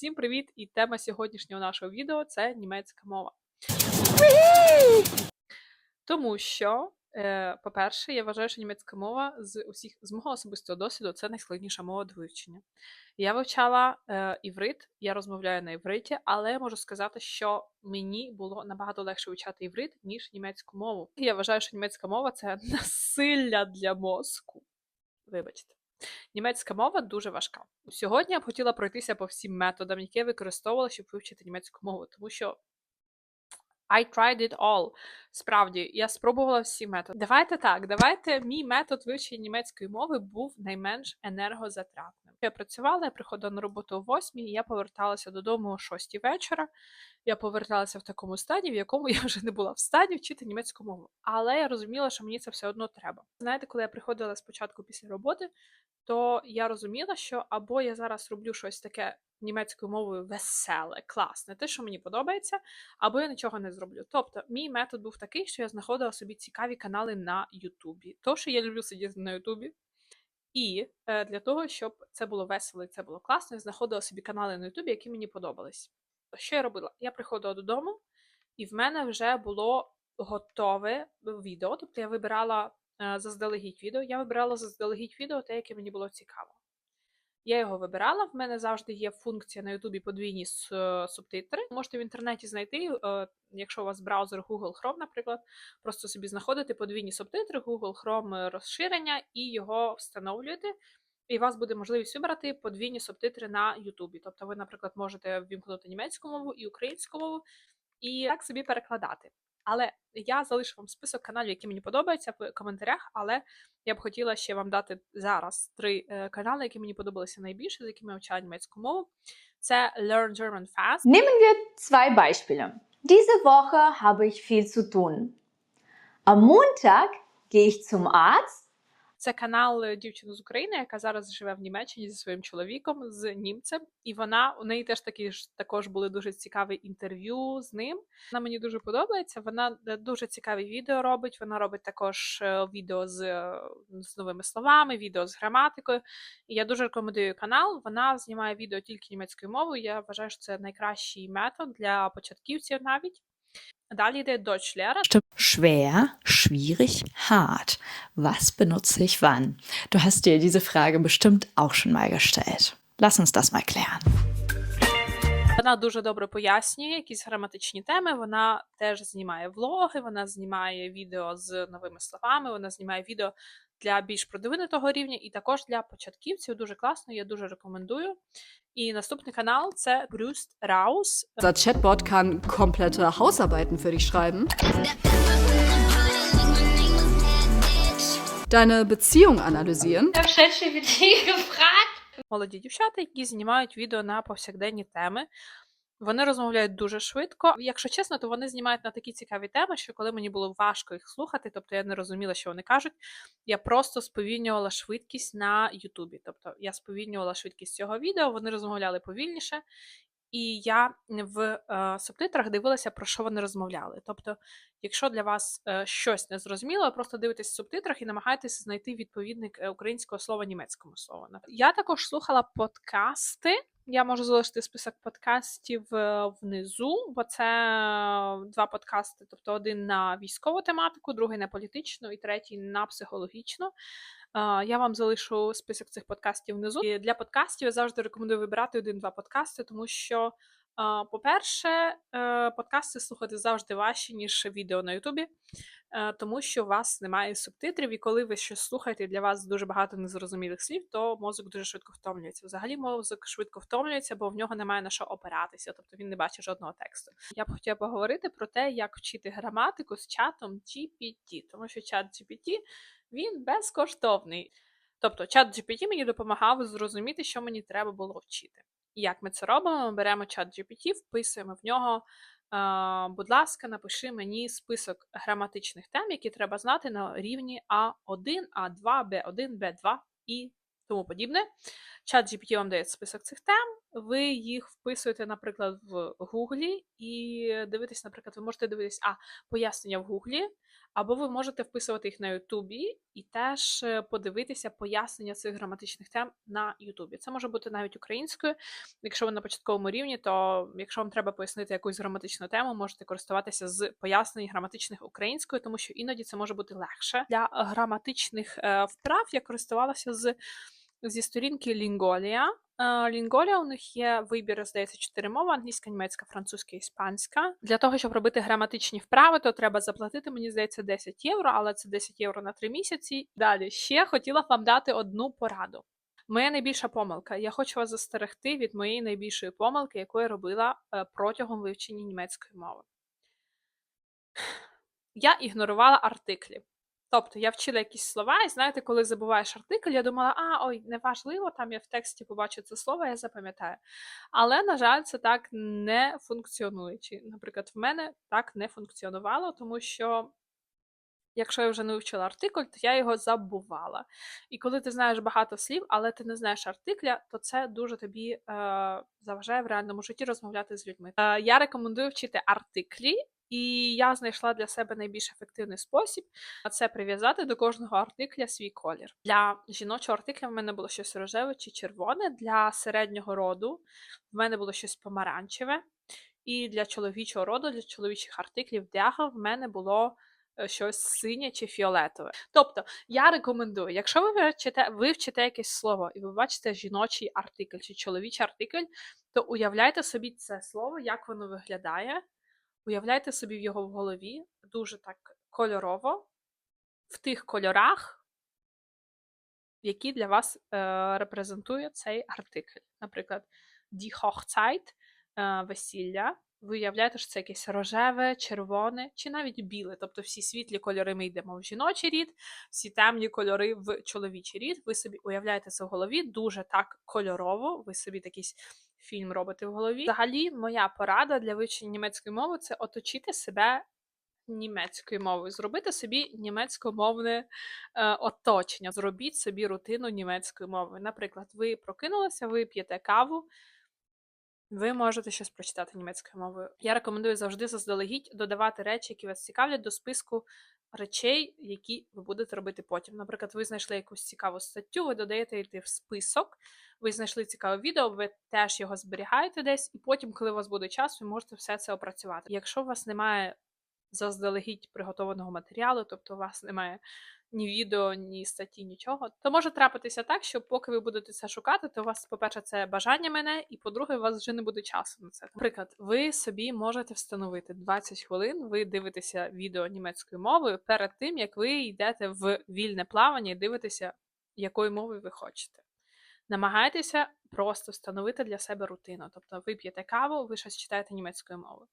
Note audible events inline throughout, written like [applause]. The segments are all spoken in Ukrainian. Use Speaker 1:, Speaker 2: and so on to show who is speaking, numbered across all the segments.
Speaker 1: Всім привіт! І тема сьогоднішнього нашого відео це німецька мова. Тому що, е, по-перше, я вважаю, що німецька мова з усіх з мого особистого досвіду це найскладніша мова до вивчення. Я вивчала е, іврит, я розмовляю на івриті, але можу сказати, що мені було набагато легше вивчати іврит, ніж німецьку мову. Я вважаю, що німецька мова це [laughs] насилля для мозку. Вибачте. Німецька мова дуже важка. Сьогодні я б хотіла пройтися по всім методам, які я використовувала, щоб вивчити німецьку мову, тому що I tried it all. Справді, я спробувала всі методи. Давайте так, давайте мій метод вивчення німецької мови був найменш енергозатратним. Я працювала, я приходила на роботу о 8, і я поверталася додому о 6 вечора. Я поверталася в такому стані, в якому я вже не була в стані вчити німецьку мову. Але я розуміла, що мені це все одно треба. Знаєте, коли я приходила спочатку після роботи, то я розуміла, що або я зараз роблю щось таке німецькою мовою веселе, класне, те, що мені подобається, або я нічого не зроблю. Тобто, мій метод був такий, що я знаходила собі цікаві канали на Ютубі. То, що я люблю сидіти на Ютубі. І е, для того, щоб це було весело і це було класно, я знаходила собі канали на Ютубі, які мені подобались. Що я робила? Я приходила додому, і в мене вже було готове відео. Тобто я вибирала е, заздалегідь відео. Я вибирала заздалегідь відео, те, яке мені було цікаво. Я його вибирала. В мене завжди є функція на Ютубі подвійні е, субтитри. Можете в інтернеті знайти, е, якщо у вас браузер Google Chrome, наприклад, просто собі знаходите подвійні субтитри, Google Chrome е, розширення і його встановлюєте. І у вас буде можливість вибрати подвійні субтитри на Ютубі. Тобто ви, наприклад, можете ввімкнути німецьку мову і українську мову, і так собі перекладати. Але я залишу вам список каналів, які мені подобаються в коментарях. Але я б хотіла ще вам дати зараз три е, канали, які мені подобалися найбільше, з якими я вчала німецьку мову. Це Learn German Fast.
Speaker 2: Nehmen wir zwei Beispiele. Diese Woche habe ich viel zu tun. Am Montag gehe ich zum Arzt.
Speaker 1: Це канал е, дівчини з України, яка зараз живе в Німеччині зі своїм чоловіком, з німцем. І вона у неї теж такі ж також були дуже цікаві інтерв'ю з ним. Вона мені дуже подобається. Вона е, дуже цікаві відео робить. Вона робить також е, відео з, з новими словами, відео з граматикою. І я дуже рекомендую канал. Вона знімає відео тільки німецькою мовою. Я вважаю, що це найкращий метод для початківців навіть. Далі йде Deutsch Lehrer.
Speaker 3: Schwer, schwierig, hart. Was benutze ich wann? Du hast dir diese Frage bestimmt auch schon mal gestellt. Lass uns das mal klären.
Speaker 1: Вона дуже добре пояснює якісь граматичні теми. Вона теж знімає влоги, вона знімає відео з новими словами, вона знімає відео для більш продвинутого рівня, і також для початківців. Дуже класно, я дуже рекомендую. І наступний канал це Brust Raus.
Speaker 4: Unser Chatbot kann komplette Hausarbeiten für dich schreiben. Deine Beziehung analysieren. [laughs]
Speaker 1: Молоді дівчата, які знімають відео на повсякденні теми. Вони розмовляють дуже швидко. Якщо чесно, то вони знімають на такі цікаві теми, що коли мені було важко їх слухати, тобто я не розуміла, що вони кажуть, я просто сповільнювала швидкість на Ютубі. Тобто я сповільнювала швидкість цього відео, вони розмовляли повільніше, і я в е, субтитрах дивилася, про що вони розмовляли. Тобто, якщо для вас е, щось не зрозуміло, просто дивитесь в субтитрах і намагаєтеся знайти відповідник е, українського слова німецькому слову. Я також слухала подкасти. Я можу залишити список подкастів е, внизу, бо це е, два подкасти, тобто один на військову тематику, другий на політичну і третій на психологічну. Е, Я вам залишу список цих подкастів внизу. І для подкастів я завжди рекомендую вибирати один-два подкасти, тому що, по-перше, е, подкасти слухати завжди важче, ніж відео на Ютубі, е, тому що у вас немає субтитрів, і коли ви щось слухаєте, для вас дуже багато незрозумілих слів, то мозок дуже швидко втомлюється. Взагалі, мозок швидко втомлюється, бо в нього немає на що опиратися, тобто він не бачить жодного тексту. Я б хотіла поговорити про те, як вчити граматику з чатом GPT, тому що чат GPT він безкоштовний. Тобто, чат GPT мені допомагав зрозуміти, що мені треба було вчити. Як ми це робимо? Ми беремо чат GPT, вписуємо в нього. е, Будь ласка, напиши мені список граматичних тем, які треба знати на рівні А1, А2, Б1, Б2 і тому подібне. Чат GPT вам дає список цих тем, ви їх вписуєте, наприклад, в Гуглі і дивитесь, наприклад, ви можете дивитись а, пояснення в Гуглі, або ви можете вписувати їх на Ютубі і теж е, подивитися пояснення цих граматичних тем на Ютубі. Це може бути навіть українською. Якщо ви на початковому рівні, то якщо вам треба пояснити якусь граматичну тему, можете користуватися з пояснень граматичних українською, тому що іноді це може бути легше. Для граматичних е, вправ я користувалася з зі сторінки Lingolia. Е, у них є вибір, здається, чотири мови: англійська, німецька, французька, іспанська. Для того, щоб робити граматичні вправи, то треба заплатити, мені здається, 10 євро, але це 10 євро на 3 місяці. Далі ще хотіла б вам дати одну пораду. Моя найбільша помилка. Я хочу вас застерегти від моєї найбільшої помилки, яку я робила е, протягом вивчення німецької мови. Я ігнорувала артиклі. Тобто я вчила якісь слова, і знаєте, коли забуваєш артикль, я думала, а ой, неважливо, там я в тексті побачу це слово, я запам'ятаю. Але, на жаль, це так не функціонує. Чи, наприклад, в мене так не функціонувало, тому що. Якщо я вже не вивчила артикль, то я його забувала. І коли ти знаєш багато слів, але ти не знаєш артикля, то це дуже тобі е, заважає в реальному житті розмовляти з людьми. Е, я рекомендую вчити артиклі, і я знайшла для себе найбільш ефективний спосіб це прив'язати до кожного артикля свій колір. Для жіночого артикля в мене було щось рожеве чи червоне, для середнього роду в мене було щось помаранчеве, і для чоловічого роду, для чоловічих артиклів дяга в мене було е, щось синє чи фіолетове. Тобто я рекомендую, якщо ви вивчите, вивчите якесь слово і ви бачите жіночий артикль чи чоловічий артикль, то уявляйте собі це слово, як воно виглядає. Уявляйте собі в його в голові дуже так кольорово, в тих кольорах, які для вас е, репрезентує цей артикль. Наприклад, die Hochzeit е, весілля. Ви уявляєте, що це якесь рожеве, червоне чи навіть біле. Тобто всі світлі кольори ми йдемо в жіночий рід, всі темні кольори в чоловічий рід. Ви собі уявляєте це в голові дуже так кольорово. Ви собі такий фільм робите в голові. Взагалі, моя порада для вивчення німецької мови це оточити себе німецькою мовою, зробити собі німецькомовне е, оточення, зробіть собі рутину німецької мови. Наприклад, ви прокинулися, ви п'єте каву. Ви можете щось прочитати німецькою мовою. Я рекомендую завжди заздалегідь додавати речі, які вас цікавлять, до списку речей, які ви будете робити потім. Наприклад, ви знайшли якусь цікаву статтю, ви додаєте її в список, ви знайшли цікаве відео, ви теж його зберігаєте десь, і потім, коли у вас буде час, ви можете все це опрацювати. Якщо у вас немає заздалегідь приготованого матеріалу, тобто у вас немає ні відео, ні статті, нічого, то може трапитися так, що поки ви будете це шукати, то у вас, по-перше, це бажання мене, і по-друге, у вас вже не буде часу на це. Наприклад, ви собі можете встановити 20 хвилин, ви дивитеся відео німецькою мовою перед тим, як ви йдете в вільне плавання і дивитеся, якою мовою ви хочете. Намагайтеся просто встановити для себе рутину. Тобто ви п'єте каву, ви щось читаєте німецькою мовою.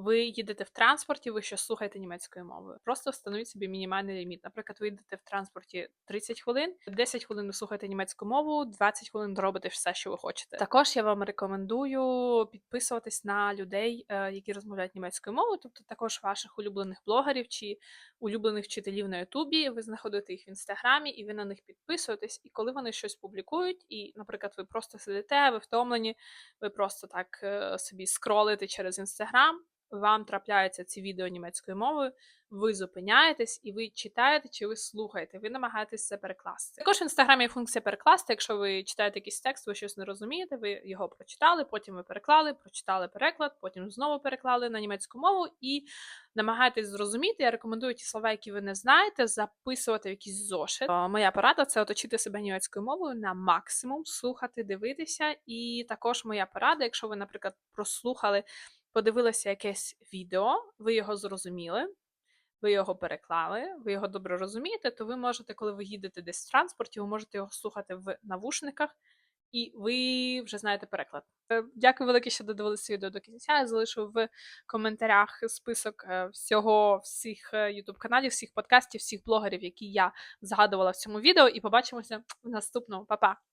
Speaker 1: Ви їдете в транспорті, ви щось слухаєте німецькою мовою. Просто встановіть собі мінімальний ліміт. Наприклад, ви їдете в транспорті 30 хвилин, 10 хвилин ви слухаєте німецьку мову, 20 хвилин робите все, що ви хочете. Також я вам рекомендую підписуватись на людей, е, які розмовляють німецькою мовою, тобто також ваших улюблених блогерів чи улюблених вчителів на Ютубі. Ви знаходите їх в інстаграмі, і ви на них підписуєтесь. І коли вони щось публікують, і, наприклад, ви просто сидите, ви втомлені, ви просто так е, собі скролите через інстаграм вам трапляються ці відео німецькою мовою, ви зупиняєтесь і ви читаєте чи ви слухаєте, ви намагаєтесь це перекласти. Також в інстаграмі є функція перекласти. Якщо ви читаєте якийсь текст, ви щось не розумієте, ви його прочитали, потім ви переклали, прочитали переклад, потім знову переклали на німецьку мову і намагаєтесь зрозуміти. Я рекомендую ті слова, які ви не знаєте, записувати в якийсь зошит. Моя порада це оточити себе німецькою мовою на максимум, слухати, дивитися. І також моя порада, якщо ви, наприклад, прослухали подивилися якесь відео, ви його зрозуміли, ви його переклали, ви його добре розумієте, то ви можете, коли ви їдете десь в транспорті, ви можете його слухати в навушниках, і ви вже знаєте переклад. Е, Дякую велике, що додивилися відео до кінця. Я залишу в коментарях список е, всього, всіх YouTube каналів, всіх подкастів, всіх блогерів, які я згадувала в цьому відео. І побачимося в наступному. Па-па!